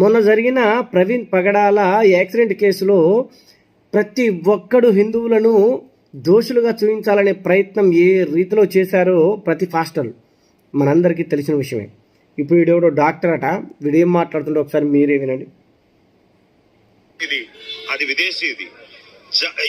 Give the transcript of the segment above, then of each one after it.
మొన్న జరిగిన ప్రవీణ్ పగడాల యాక్సిడెంట్ కేసులో ప్రతి ఒక్కడు హిందువులను దోషులుగా చూపించాలనే ప్రయత్నం ఏ రీతిలో చేశారో ప్రతి ఫాస్టర్ మనందరికీ తెలిసిన విషయమే. ఇప్పుడు వీడెవడో డాక్టర్ అట వీడేం మాట్లాడుతుండో ఒకసారి మీరే వినండి. ఇది అది విదేశీది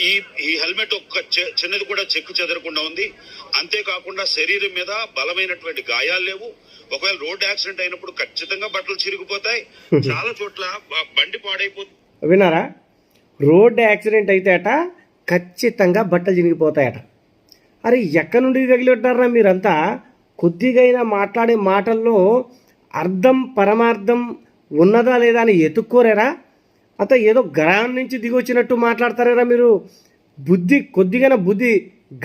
ఈ ఈ హెల్మెట్ ఒక్క చిన్నది కూడా చెక్కు చెదరకుండా ఉంది. అంతేకాకుండా శరీరం మీద బలమైనటువంటి గాయాలు లేవు. ఒకవేళ రోడ్ యాక్సిడెంట్ అయినప్పుడు ఖచ్చితంగా బట్టలు చిరిగిపోతాయి. చాలా చోట్ల బండి పాడైపోతుంది విన్నారా? రోడ్డు యాక్సిడెంట్ అయితే అట ఖచ్చితంగా బట్టలు చినిగిపోతాయట. అరే ఎక్కడి నుండి తగిలిట్టారా మీరంతా? కొద్దిగైనా మాట్లాడే మాటల్లో అర్థం పరమార్థం ఉన్నదా లేదా అని ఎతుక్కోరేరా? అంత ఏదో గ్రహం నుంచి దిగొచ్చినట్టు మాట్లాడతారా మీరు? బుద్ధి కొద్దిగా బుద్ధి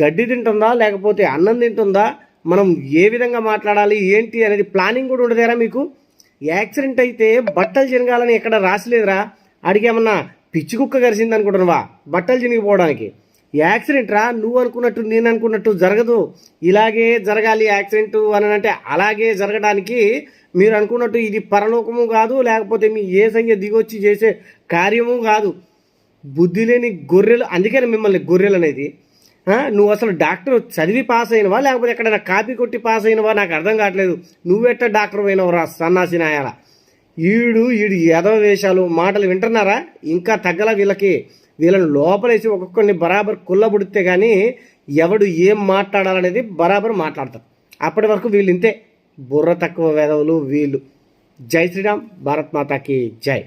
గడ్డి తింటుందా లేకపోతే అన్నం తింటుందా? మనం ఏ విధంగా మాట్లాడాలి ఏంటి అనేది ప్లానింగ్ కూడా ఉండదేరా మీకు? యాక్సిడెంట్ అయితే బట్టలు చిరగాలని ఎక్కడ రాసిలేదురా. అడిగేమన్నా పిచ్చి కుక్క కరిసింది అనుకుంటున్నావా బట్టలు చినిగిపోవడానికి. యాక్సిడెంట్ రా నువ్వు అనుకున్నట్టు నేను అనుకున్నట్టు జరగదు. ఇలాగే జరగాలి యాక్సిడెంట్ అని అంటే అలాగే జరగడానికి మీరు అనుకున్నట్టు ఇది పరలోకము కాదు లేకపోతే మీ ఏ సంఖ్య దిగొచ్చి చేసే కార్యము కాదు. బుద్ధి లేని గొర్రెలు అందుకని మిమ్మల్ని గొర్రెలు అనేది. నువ్వు అసలు డాక్టర్ చదివి పాస్ అయినవా లేకపోతే ఎక్కడైనా కాపీ కొట్టి పాస్ అయినవా నాకు అర్థం కావట్లేదు. నువ్వెట్ట డాక్టర్ అయినవరా సన్నాసి నాయాల ఈడు ఈడు ఎదవ వేషాలు మాటలు వింటున్నారా? ఇంకా తగ్గల వీళ్ళకి వీళ్ళని లోపలేసి ఒక్కొక్కరిని బరాబర్ కుల్లబుడితే కానీ ఎవడు ఏం మాట్లాడాలనేది బరాబర్ మాట్లాడతారు. అప్పటి వరకు వీళ్ళు ఇంతే. బుర్ర తక్కువ వేదవులు వీళ్ళు. జై శ్రీరామ్ భారత్ మాతాకి జై.